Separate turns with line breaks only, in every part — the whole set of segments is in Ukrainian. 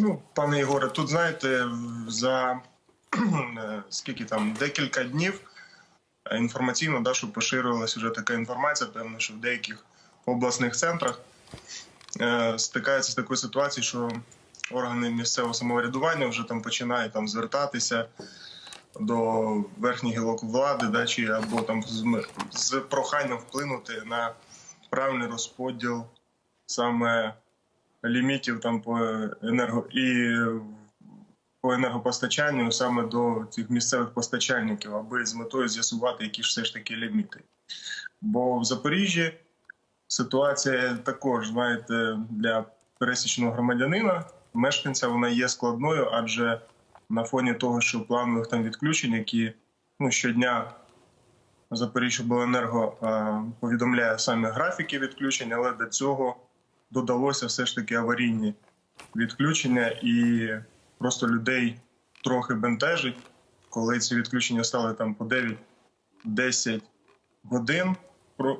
Ну, пане Ігоре, тут знаєте, за е, скільки там декілька днів е, інформаційно, да, що поширювалася вже така інформація, певно, що в деяких обласних центрах е, стикаються з такою ситуацією, що органи місцевого самоврядування вже там починають там звертатися до верхніх гілок влади, да, чи або там з, з проханням вплинути на правильний розподіл саме лімітів там по енерго і по енергопостачанню саме до цих місцевих постачальників, аби з метою з'ясувати, які ж все ж таки ліміти. Бо в Запоріжжі ситуація також, знаєте, для пересічного громадянина, мешканця, вона є складною, адже на фоні того, що планових там відключень, які ну, щодня Запоріжжя е, повідомляє саме графіки відключень, але до цього додалося все ж таки аварійні відключення, і просто людей трохи бентежить, коли ці відключення стали там по 9-10 годин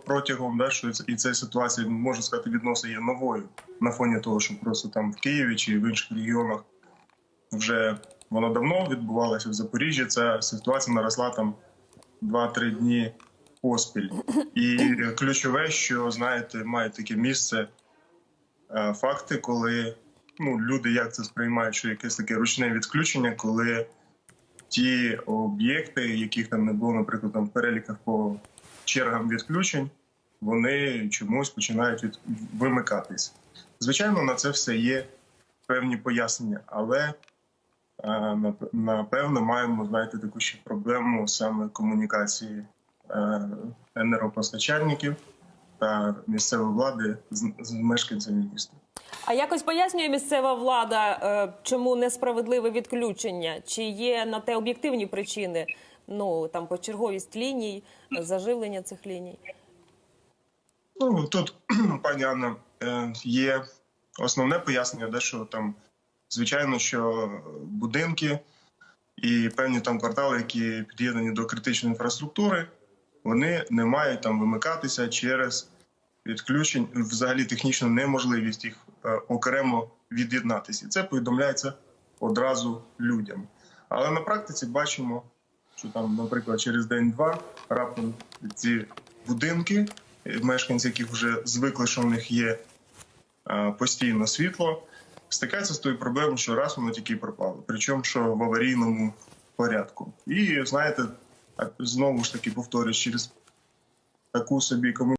протягом, да, що і ця ситуація можна сказати відносно є новою на фоні того, що просто там в Києві чи в інших регіонах вже воно давно відбувалося в Запоріжжі. Ця ситуація наросла там 2-3 дні поспіль. І ключове, що знаєте, має таке місце факти, коли ну, люди як це сприймають, що якесь таке ручне відключення, коли ті об'єкти, яких там не було, наприклад, там в переліках по чергам відключень, вони чомусь починають від... вимикатись. Звичайно, на це все є певні пояснення, але е, напевно маємо знаєте таку ще проблему саме комунікації е, енергопостачальників та місцевої влади з, мешканцями міста.
А якось пояснює місцева влада, е, чому несправедливе відключення? Чи є на те об'єктивні причини? Ну там почерговість ліній, заживлення цих ліній?
Ну тут, пані Анна, е, є основне пояснення, де що там, звичайно, що будинки і певні там квартали, які під'єднані до критичної інфраструктури, вони не мають там вимикатися через відключень, взагалі технічну неможливість їх е, окремо від'єднатися. І це повідомляється одразу людям. Але на практиці бачимо, що там, наприклад, через день-два раптом ці будинки, е, мешканці, яких вже звикли, що в них є е, постійно світло, стикаються з тою проблемою, що раз воно тільки пропало. Причому що в аварійному порядку. І знаєте, знову ж таки повторюсь, через таку собі комунікацію.